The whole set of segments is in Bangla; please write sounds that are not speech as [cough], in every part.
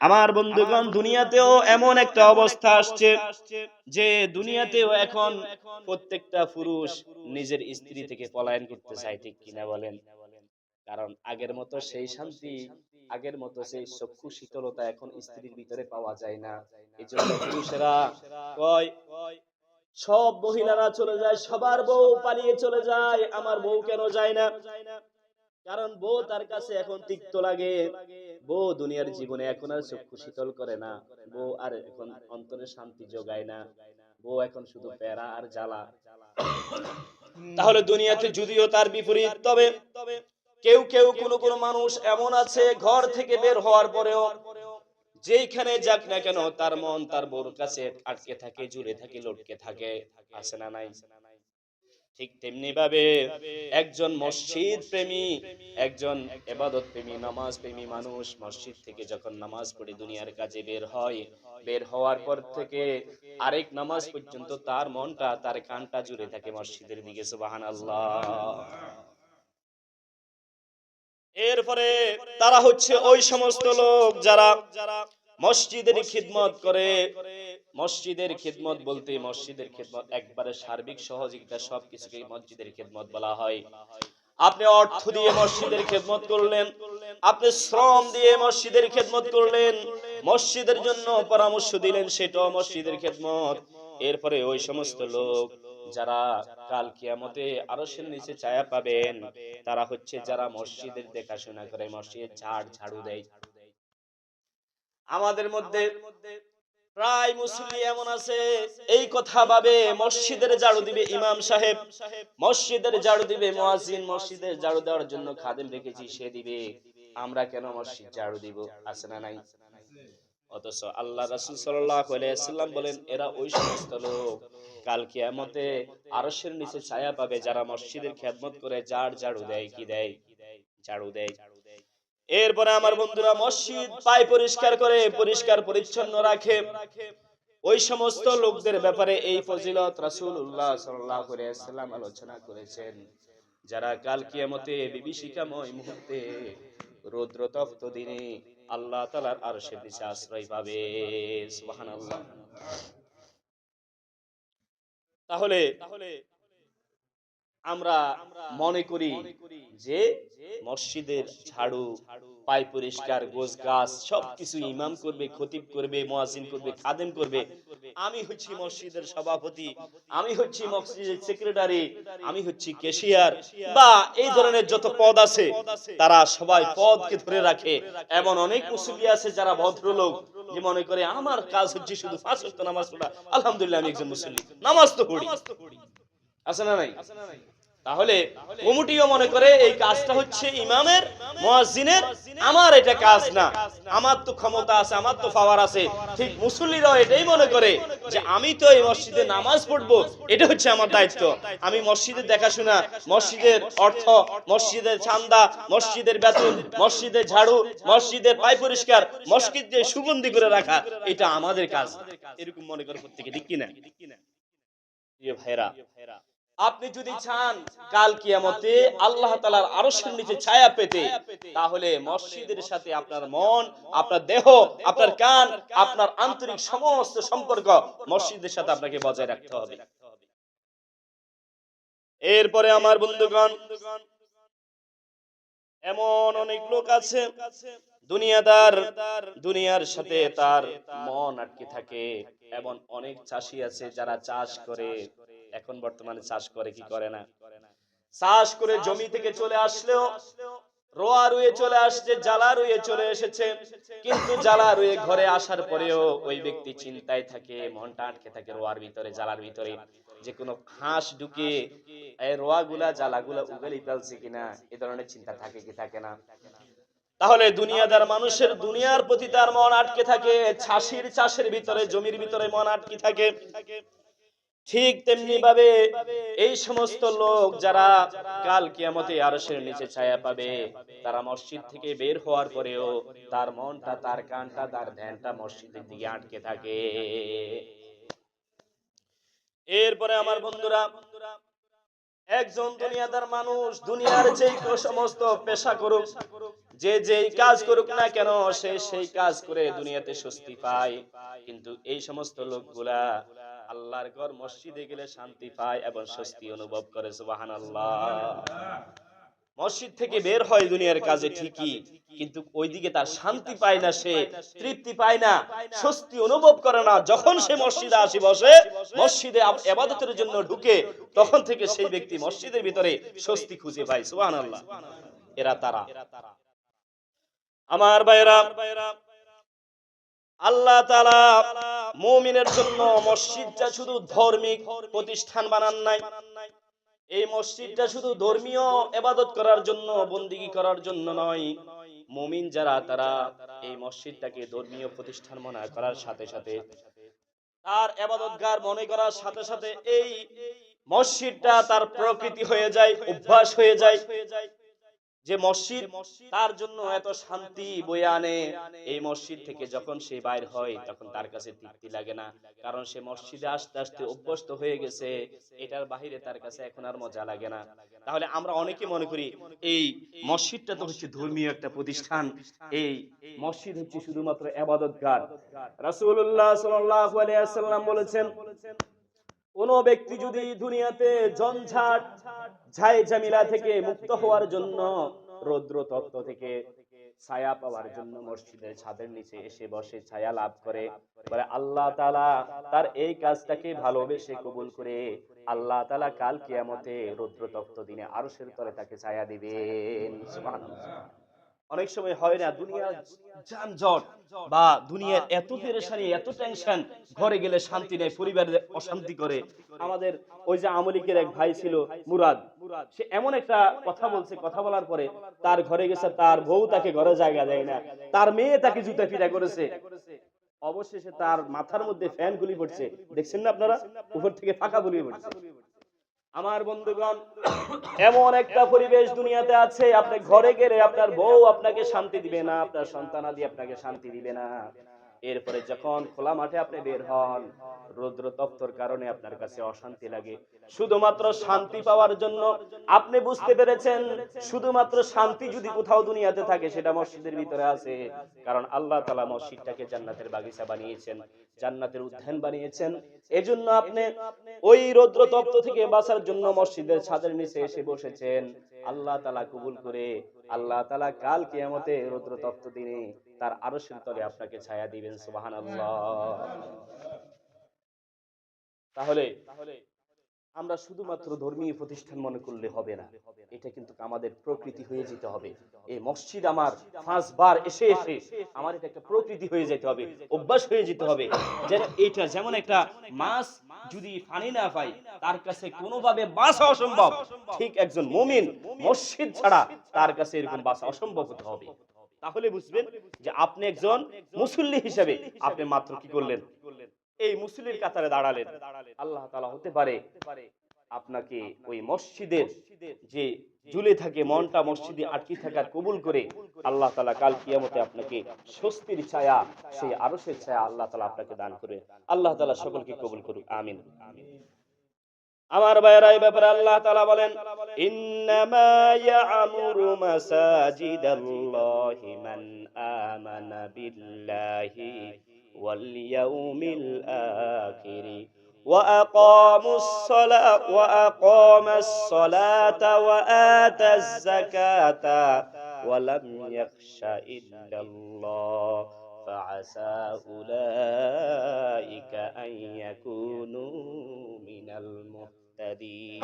আমার বন্ধুগণ দুনিয়াতেও এমন একটা অবস্থা আসছে যে দুনিয়াতেও এখন প্রত্যেকটা পুরুষ নিজের স্ত্রী থেকে পলায়ন করতে চায় ঠিক কিনা বলেন? কারণ আগের মতো সেই শান্তি আগের মতো সেই চক্ষু শীতলতা এখন স্ত্রীর ভিতরে পাওয়া যায় না। এই জন্য [coughs] পুরুষেরা কয় সব মহিলারা চলে যায় সবার বউ পালিয়ে চলে যায় আমার বউ কেন যায় না? কারণ বউ তার কাছে এখন তিক্ত লাগে। বউ দুনিয়ার জীবনে এখন আর চক্ষু শীতল করে না। বউ আর এখন অন্তরে শান্তি যোগায় না। বউ এখন শুধু প্যারা আর জ্বালা। তাহলে দুনিয়াতে যদিও তার বিপরীত, তবে কেউ কেউ কোন কোন মানুষ এমন আছে ঘর থেকে বের হওয়ার পরেও যেইখানে যাক না কেন তার মন তার বউর কাছে আটকে থাকে, জুড়ে থাকে, লটকে থাকে। আছে না নাই? ঠিক তেমনি ভাবে একজন মসজিদ প্রেমী একজন এবাদত প্রেমী নামাজ প্রেমী মানুষ মসজিদ থেকে যখন নামাজ পড়ে দুনিয়ার কাজে বের হয় বের হওয়ার পর থেকে আরেক নামাজ পর্যন্ত তার মনটা তার কানটা জুড়ে থাকে মসজিদের দিকে সুবাহান এরপরে তারা হচ্ছে ওই সমস্ত লোক যারা মসজিদের খিদমত করে মসজিদের খিদমত বলতে মসজিদের খিদমত একবারে সার্বিক সহযোগিতা সবকিছুকে মসজিদের খিদমত বলা হয়। আপনি অর্থ দিয়ে মসজিদের খেদমত করলেন। আপনি শ্রম দিয়ে মসজিদের খেদমত করলেন। মসজিদের জন্য পরামর্শ দিলেন সেটাও মসজিদের খেদমত। এরপরে ওই সমস্ত লোক যারা কাল কিয়ামতে আরশের নিচে ছায়া পাবেন তারা হচ্ছে যারা মসজিদের দেখাশোনা করে মসজিদের ঝাড় ঝাড়ু দেয়। আমাদের মধ্যে প্রায় মুসলি এমন আছে এই কথা ভাবে মসজিদের ঝাড়ু দিবে ইমাম সাহেব। মসজিদের ঝাড়ু দিবে মসজিদের ঝাড়ু দেওয়ার জন্য খাদেম রেখেছি সে দিবে। আমরা কেন মসজিদ ঝাড়ু দিব? আছে না নাই? অথচ আল্লাহ রাসূল ওয়াসাল্লাম বলেন এরা ওই সমস্ত লোক। কাল কিয়ামতে আরশের নিচে ছায়া পাবে যারা মসজিদের খেদমত করে জাড় ঝাড়ু দেয়? কি দেয়? ঝাড়ু দেয়। এরপরে আমার বন্ধুরা মসজিদ পায় পরিষ্কার করে, পরিষ্কার পরিচ্ছন্ন রাখে। ওই সমস্ত লোকদের ব্যাপারে এই ফজিলত রাসূলুল্লাহ সাল্লাল্লাহু আলাইহি ওয়াসাল্লাম আলোচনা করেছেন। যারা কাল কিয়ামতে বিভীষিকাময় মুহূর্তে রৌদ্রতপ্ত দিনে আল্লাহ তাআলার আরশের নিচে আশ্রয় পাবে। সুবহানাল্লাহ। তাহলে তাহলে আমরা মনে করি যে মসজিদের ঝাড়ু পাই পরিষ্কার গোছ গাছ সবকিছু ইমাম করবে, খতিব করবে মোয়াজিন করবে, খাদেম করবে। আমি হচ্ছি মসজিদের সভাপতি, আমি হচ্ছি মসজিদের সেক্রেটারি, আমি হচ্ছি কেশিয়ার বা এই ধরনের যত পদ আছে, তারা সবাই পদকে ধরে রাখে। এমন অনেক মুসল্লি আছে যারা ভদ্রলোক, যে মনে করে, আমার কাজ হচ্ছে শুধু পাঁচ নামাজ পড়া। আলহামদুলিল্লাহ, আমি একজন মুসলিম নামাজ তো পড়ি। আছে না নাই? তাহলে কমিটিও মনে করে এই কাজটা হচ্ছে ইমামের, মুয়াজ্জিনের, আমার এটা কাজ না। আমার তো ক্ষমতা আছে, আমার তো পাওয়ার আছে। ঠিক মুসল্লিরাও এটাই মনে করে যে আমি তো এই মসজিদে নামাজ পড়ব, এটা হচ্ছে আমার দায়িত্ব। আমি মসজিদের দেখাশোনা, মসজিদের অর্থ, মসজিদের চান্দা, মসজিদের বেতন, মসজিদের ঝাড়ু, মসজিদের পাই পরিষ্কার, মসজিদে সুগন্ধি করে রাখা, এটা আমাদের কাজ এরকম মনে করে প্রত্যেকে, ঠিক কিনা? প্রিয় ভাইরা আপনি যদি চান কাল কিয়ামতে আল্লাহ তালার আরশের নিচে ছায়া পেতে তাহলে মসজিদের সাথে আপনার মন আপনার দেহ আপনার কান আপনার আন্তরিক সমস্ত সম্পর্ক মসজিদের সাথে আপনাকে বজায় রাখতে হবে। এরপরে আমার বন্ধুগণ এমন অনেক লোক আছে দুনিয়াদার দুনিয়ার সাথে তার মন আটকে থাকে। এমন অনেক চাষি আছে যারা চাষ করে এখন বর্তমানে চাষ করে, কি করে না? চাষ করে জমি থেকে চলে আসলেও রোয়া রুয়ে চলে আসছে, জ্বালা রুয়ে চলে এসেছে। কিন্তু জ্বালা রুয়ে ঘরে আসার পরেও ওই ব্যক্তি চিন্তায় থাকে, মনটা আটকে থাকে রোয়ার ভিতরে, জ্বালার ভিতরে। যে কোনো হাঁস ঢুকে এই রোয়া গুলা জ্বালা গুলা উগেলি ফেলছে কিনা, এ ধরনের চিন্তা থাকে কি থাকে না? তাহলে দুনিয়াদার মানুষের দুনিয়ার প্রতি তার মন আটকে থাকে চাষির চাষের ভিতরে, জমির ভিতরে মন আটকে থাকে। ঠিক তেমনি ভাবে এই সমস্ত লোক যারা কাল কিয়ামতে আরশের নিচে ছায়া পাবে তারা মসজিদ থেকে বের হওয়ার পরেও তার মনটা তার কানটা তার ধ্যানটা মসজিদের দিকে আটকে থাকে। এরপরে আমার বন্ধুরা একজন দুনিয়াদার মানুষ দুনিয়ার যে সমস্ত পেশা করুক যে যেই কাজ করুক না কেন সে সেই কাজ করে দুনিয়াতে স্বস্তি পায়। কিন্তু এই সমস্ত লোকগুলা আল্লাহর ঘর মসজিদে গেলে শান্তি পায় এবং স্বস্তি অনুভব করে, সুবহানাল্লাহ। মসজিদ থেকে বের হয় দুনিয়ার কাজে ঠিকই, কিন্তু ওইদিকে তার শান্তি পায় না সে, তৃপ্তি পায় না, স্বস্তি অনুভব করে না। যখন সে মসজিদে আসি, বসে, মসজিদে এবাদতের জন্য ঢুকে, তখন থেকে সেই ব্যক্তি মসজিদের ভিতরে স্বস্তি খুঁজে পায়, সুবহানাল্লাহ। এরা তারা। আমার ভাইরা আল্লাহ তাআলা মুমিনের জন্য মসজিদটা শুধু ধর্মিক প্রতিষ্ঠান বানান নাই। এই মসজিদটা শুধু ধর্মীয় এবাদত করার জন্য, বন্দিগি করার জন্য নয়। মুমিন যারা, তারা এই মসজিদটাকে ধর্মীয় প্রতিষ্ঠান মনে করার সাথে সাথে, তার এবাদতগার মনে করার সাথে সাথে এই মসজিদটা তার প্রকৃতি হয়ে যায়, অভ্যাস হয়ে যায়। যে মসজিদ, তার জন্য এত শান্তি বয়ে আনে। এই মসজিদ থেকে যখন সে বাইর হয়, তখন তার কাছে তৃপ্তি লাগে না। কারণ সে মসজিদে আস্তে আস্তে অভ্যস্ত হয়ে গেছে। এটার বাহিরে তার কাছে এখন আর মজা লাগে না। তাহলে আমরা অনেকে মনে করি, এই মসজিদটা তো হচ্ছে ধর্মীয় একটা প্রতিষ্ঠান। এই মসজিদ হচ্ছে শুধুমাত্র এবাদতগার রাসূলুল্লাহ সাল্লাল্লাহু আলাইহি ওয়াসাল্লাম বলেছেন, কোন ব্যক্তি যদি দুনিয়াতে জঞ্ঝাট ঝাই জামিলা থেকে মুক্ত হওয়ার জন্য রৌদ্র তত্ত্ব থেকে ছায়া পাওয়ার জন্য মসজিদের ছাদের নিচে এসে বসে ছায়া লাভ করে। বলে আল্লাহ তাআলা তার এই কাজটাকে ভালোবেসে কবুল করে আল্লাহ তালা কাল কিয়ামতে রৌদ্র তত্ত্ব দিনে আরও সের তলে তাকে ছায়া দিবেন। অনেক সময় হয় না, দুনিয়ার যানজট বা দুনিয়ার এত পেরেশানি এত টেনশন ঘরে গেলে শান্তি নেই, পরিবারে অশান্তি করে। আমাদের ওই যে আমলিকের এক ভাই ছিল, মুরাদ, সে এমন একটা কথা বলছে, কথা বলার পরে তার ঘরে গেছে, তার বউ তাকে ঘরে জায়গা দেয় না, তার মেয়ে তাকে জুতা ফিরা করেছে। অবশেষে তার মাথার মধ্যে ফ্যান গুলি পড়ছে। দেখছেন না আপনারা? উপর থেকে ফাঁকা গুলি পড়ছে। আমার বন্ধুগণ, এমন একটা পরিবেশ দুনিয়াতে আছে, আপনি ঘরে গেলে আপনার বউ আপনাকে শান্তি দিবে না, আপনার সন্তানাদি আপনাকে শান্তি দিবে না। এরপরে যখন খোলা মাঠে আপনি বের হন, রৌদ্র তপ্তর কারণে আপনার কাছে অশান্তি লাগে। শুধুমাত্র শান্তি পাওয়ার জন্য আপনি বুঝতে পেরেছেন, শুধুমাত্র শান্তি যদি কোথাও দুনিয়াতে থাকে, সেটা মসজিদের ভিতরে আছে। কারণ আল্লাহ তালা মসজিদটাকে জান্নাতের বাগিচা বানিয়েছেন, জান্নাতের উদ্যান বানিয়েছেন। এজন্য আপনি ওই রৌদ্র তপ্ত থেকে বাঁচার জন্য মসজিদের ছাদের নিচে এসে বসেছেন। আল্লাহ তালা কবুল করে, আল্লাহ তালা কাল কিয়ামতে রৌদ্র তপ্ত দিনে তার আরও তলে আপনাকে ছায়া দিবেন সুবাহান তাহলে আমরা শুধুমাত্র ধর্মীয় প্রতিষ্ঠান মনে করলে হবে না, এটা কিন্তু আমাদের প্রকৃতি হয়ে যেতে হবে। এই মসজিদ আমার পাঁচবার এসে এসে আমার এটা একটা প্রকৃতি হয়ে যেতে হবে, অভ্যাস হয়ে যেতে হবে এটা যেমন একটা মাছ যদি পানি না পাই তার কাছে কোনোভাবে বাঁচা অসম্ভব। ঠিক একজন মুমিন মসজিদ ছাড়া তার কাছে এরকম বাঁচা অসম্ভব হতে হবে। তাহলে বুঝবেন যে আপনি একজন মুসল্লি হিসেবে আপনি মাত্র কি করলেন? এই মুসলির কাতারে দাঁড়ালেন। আল্লাহ তালা হতে পারে আপনাকে ওই মসজিদের যে ঝুলে থাকে মনটা মসজিদে আটকে থাকার কবুল করে আল্লাহ তালা কাল কিয়ামতে আপনাকে স্বস্তির ছায়া সেই আরসের ছায়া আল্লাহ তালা আপনাকে দান করে। আল্লাহ তালা সকলকে কবুল করুক। আমিন। আমার ভাইয়েরা এই ব্যাপারে আল্লাহ তাআলা বলেন ইন্নামা ইয়ামুরু মাসাজিদাল্লাহি মান আমানা বিল্লাহি ওয়াল ইয়াউমিল আখির। وأقاموا الصلاة وأقام الصلاة وآتى الزكاة ولم يخش إلا الله فعسى أولئك أن يكونوا من المهتدين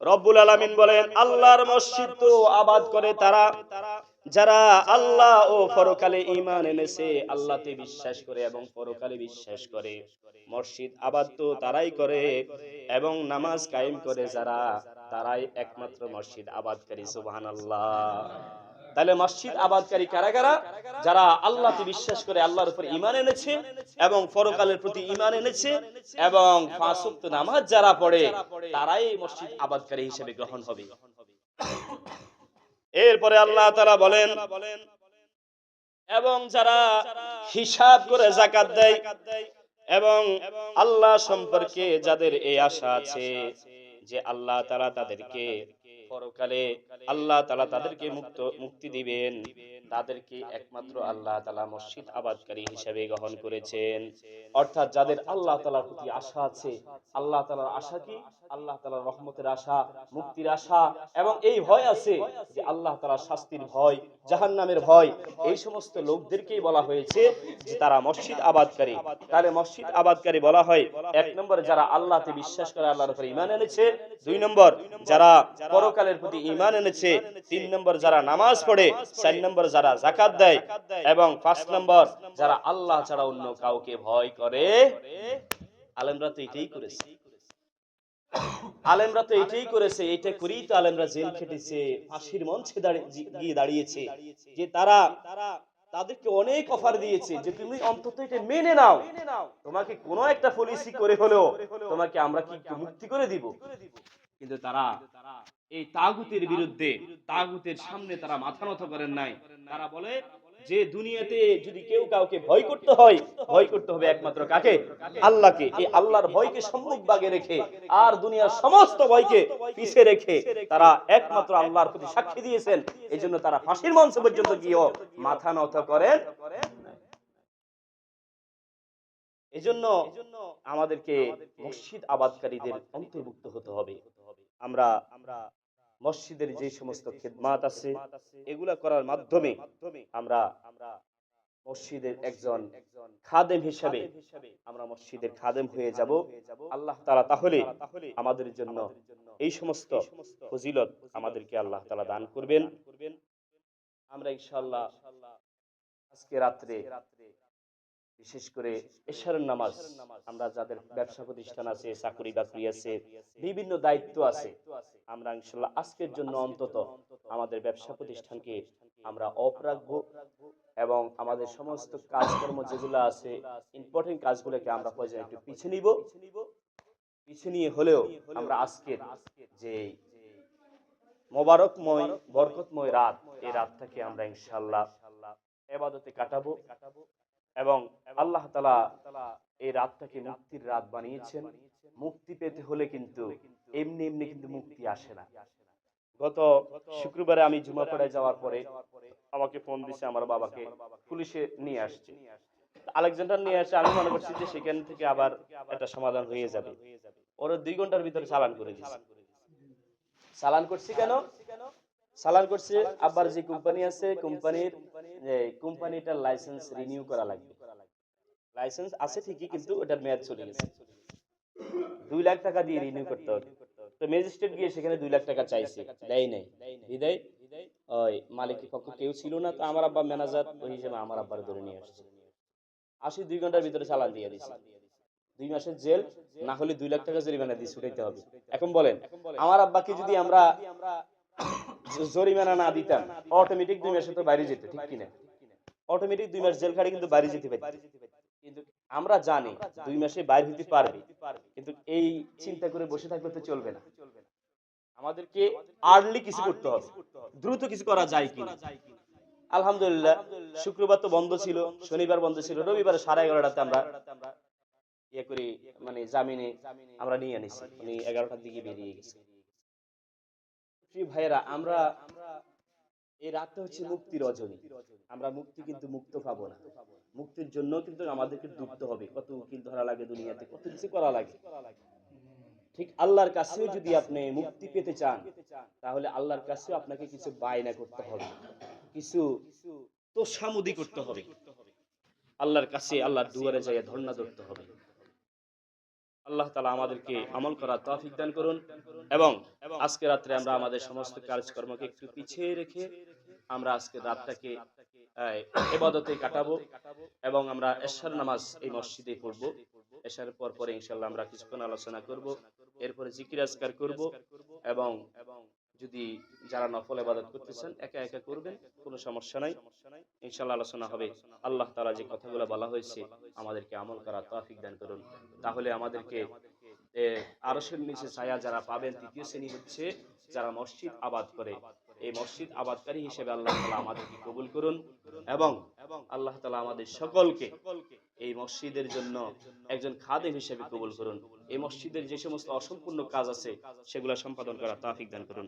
রব্বুল আলামিন বলেন আল্লাহর মসজিদ তো আবাদ করে তারা যারা আল্লাহ ও পরকালে ঈমান এনেছে, আল্লাহতে বিশ্বাস করে এবং পরকালে বিশ্বাস করে। মসজিদ আবাদ তো তারাই করে এবং নামাজ কায়েম করে যারা, তারাই একমাত্র মসজিদ আবাদকারী, সুবহানাল্লাহ। তাহলে মসজিদ আবাদকারী কারা কারা? যারা আল্লাহতে বিশ্বাস করে, আল্লাহর উপর ইমান এনেছে এবং পরকালের প্রতি ইমান এনেছে এবং পাঁচ নামাজ যারা পড়ে, তারাই মসজিদ আবাদকারী হিসেবে গ্রহণ হবে। এরপরে আল্লাহ তারা বলেন, এবং যারা হিসাব করে জাকাত দেয় এবং আল্লাহ সম্পর্কে যাদের এই আশা আছে যে আল্লাহ তারা তাদেরকে পরকালে আল্লাহ তারা তাদেরকে মুক্ত, মুক্তি দিবেন। তাদেরকে একমাত্র আল্লাহ তালা মসজিদ আবাদকারী হিসেবে গ্রহণ করেছেন। অর্থাৎ যাদের আল্লাহ তালার প্রতি আশা আছে আল্লাহ তালার আশা কি? আল্লাহ তালার রহমতের আশা মুক্তির আশা এবং এই ভয় আছে যে আল্লাহ তালার শাস্তির ভয় জাহান নামের ভয় এই সমস্ত লোকদেরকেই বলা হয়েছে যে তারা মসজিদ আবাদকারী। তাহলে মসজিদ আবাদকারী বলা হয়। এক নম্বর যারা আল্লাহতে বিশ্বাস করে আল্লাহর উপরে ইমান এনেছে দুই নম্বর যারা পরকালের প্রতি ইমান এনেছে তিন নম্বর যারা নামাজ পড়ে চার নম্বর যারা জাকাত দেয় এবং পাঁচ নম্বর যারা আল্লাহ ছাড়া অন্য কাউকে ভয় করে আলেমরা তো এটাই করেছে। আলেমরা তো এটাই করেছে এটা করেই তো আলেমরা জেল খেটেছে ফাঁসির মঞ্চে গিয়ে দাঁড়িয়েছে যে তারা তাদেরকে অনেক অফার দিয়েছে যে তুমি অন্তত এটা মেনে নাও। তোমাকে কোনো একটা পলিসি করে হলেও তোমাকে আমরা কি মুক্তি করে দিব? কিন্তু তারা এই তাগুতের বিরুদ্ধে, তাগুতের সামনে তারা মাথা নত করেন নাই। তারা বলে যে দুনিয়াতে যদি কেউ কাউকে ভয় করতে হয়, ভয় করতে হবে একমাত্র কাকে? আল্লাহকে। এই আল্লাহর ভয়কে সম্মুখ বাগে রেখে আর দুনিয়ার সমস্ত ভয়কে পিছে রেখে তারা একমাত্র আল্লাহর প্রতি সাক্ষী দিয়েছেন। এই জন্য তারা ফাঁসির মঞ্চ পর্যন্ত গিয়েও মাথা নত করেন এজন্য আমাদেরকে মসজিদ আবাদকারীদের অন্তর্ভুক্ত হতে হবে। আমরা আমরা মসজিদের যে সমস্ত খেদমাত আছে এগুলা করার মাধ্যমে আমরা মসজিদের একজন খাদেম হিসাবে আমরা মসজিদের খাদেম হয়ে যাব। আল্লাহ তাআলা তাহলে আমাদের জন্য এই সমস্ত ফজিলত আমাদেরকে আল্লাহ তাআলা দান করবেন। আমরা ইনশাআল্লাহ আজকে রাত্রে বিশেষ করে এশারের নামাজ। আমরা যাদের ব্যবসা প্রতিষ্ঠান আছে, চাকরি বাকরি আছে, বিভিন্ন দায়িত্ব আছে, আমরা ইনশাল্লাহ আজকের জন্য অন্তত আমাদের ব্যবসা প্রতিষ্ঠানকে আমরা অফ রাখব এবং আমাদের সমস্ত কাজকর্ম যেগুলো আছে ইম্পর্টেন্ট কাজগুলোকে আমরা প্রয়োজন একটু পিছিয়ে নিব। পিছিয়ে নিয়ে হলেও আমরা আজকের যে মোবারকময়, বরকতময় রাত, এই রাতটাকে আমরা ইনশাল্লাহ এবাদতে কাটাবো। এবং আল্লাহ তালা এই রাতটাকে মুক্তির রাত বানিয়েছেন। মুক্তি পেতে হলে কিন্তু এমনি এমনি কিন্তু মুক্তি আসে না। গত শুক্রবারে আমি জুমাপাড়ায় যাওয়ার পরে আমাকে ফোন দিছে আমার বাবাকে, পুলিশে নিয়ে আসছে। আলেকজান্ডার নিয়ে আসে আমি মনে করছি যে সেখান থেকে আবার একটা সমাধান হয়ে যাবে। ওরা দুই ঘণ্টার ভিতরে চালান করে দিচ্ছে চালান করছি কেন? চালান করছে আবার যে কোম্পানি আছে, কোম্পানির কোম্পানিটার লাইসেন্স রিনিউ করা লাগবে। লাইসেন্স আছে ঠিকই কিন্তু ওটার মেয়াদ চলে গেছে। দুই লাখ টাকা দিয়ে রিনিউ করতে হবে। তো ম্যাজিস্ট্রেট গিয়ে সেখানে দুই লাখ টাকা চাইছে। দেয় নাই। হৃদয় ওই মালিকের পক্ষ কেউ ছিল না তো আমার আব্বা ম্যানেজার ওই হিসেবে আমার আব্বার ধরে নিয়ে আসছে। আসি দুই ঘণ্টার ভিতরে চালান দিয়ে দিছে। দুই মাসের জেল না হলে দুই লাখ টাকা জরিমানা দিয়ে ছুটাইতে হবে। এখন বলেন আমার আব্বাকে যদি আমরা জরিমানা না দিতাম অটোমেটিক দুই মাসে তো বাইরে যেত, ঠিক কিনা? অটোমেটিক দুই মাস জেল খাটে কিন্তু বাইরে যেতে পারত। কিন্তু আমরা জানি দুই মাসে বাইরে হতে পারবে, কিন্তু এই চিন্তা করে বসে থাকলে তো চলবে না। আমাদেরকে আর্লি কিছু করতে হবে, দ্রুত কিছু করা যায় কিনা? আলহামদুলিল্লাহ, শুক্রবার তো বন্ধ ছিল, শনিবার বন্ধ ছিল, রবিবার সাড়ে এগারোটাতে আমরা ইয়ে করি মানে জামিনে আমরা নিয়ে আনিছি উনি এগারোটার দিকে বেরিয়ে গেছে। প্রিয় ভাইয়েরা, আমরা এই রাতটা হচ্ছে মুক্তির রজনী। আমরা মুক্তি কিন্তু মুক্ত পাবো না। মুক্তির জন্য কিন্তু আমাদেরকে ডুবতে হবে। কত উকিল ধরা লাগে দুনিয়াতে, কত কিছু করা লাগে। ঠিক আল্লাহর কাছেও যদি আপনি মুক্তি পেতে চান, তাহলে আল্লাহর কাছেও আপনাকে কিছু বায়না করতে হবে। কিছু তোষামুদি করতে হবে। আল্লাহর কাছে আল্লাহর দুয়ারে যাইয়া ধর্ণা ধরতে হবে। আল্লাহ তালা আমাদেরকে আমল করার তৌফিক দান করুন এবং আজকে রাত্রে আমরা আমাদের সমস্ত কাজকর্মকে একটু পিছিয়ে রেখে আমরা আজকে রাতটাকে এবাদতে কাটাবো এবং আমরা এশার নামাজ এই মসজিদে পড়ব। এশার পর পরে ইনশাল্লাহ আমরা কিছুক্ষণ আলোচনা করব, এরপরে জিকির আজকার করব এবং যদি যারা নফল ইবাদত করতেছেন একা একা করবেন কোনো সমস্যা নাই। ইনশাল্লাহ আলোচনা হবে। আল্লাহ তাআলা যে কথাগুলো বলা হয়েছে আমাদেরকে আমল করার তৌফিক দান করুন। তাহলে আমাদেরকে এ, আরশের নিচে ছায়া যারা পাবেন তৃতীয় শ্রেণি হচ্ছে যারা মসজিদ আবাদ করে। এই মসজিদ আবাদকারী হিসেবে আল্লাহ তাআলা আমাদেরকে কবুল করুন এবং আল্লাহ তালা আমাদের সকলকে এই মসজিদের জন্য একজন খাদেম হিসেবে কবুল করুন। এই মসজিদের যে সমস্ত অসম্পূর্ণ কাজ আছে সেগুলো সম্পাদন করা তাফিক দান করুন।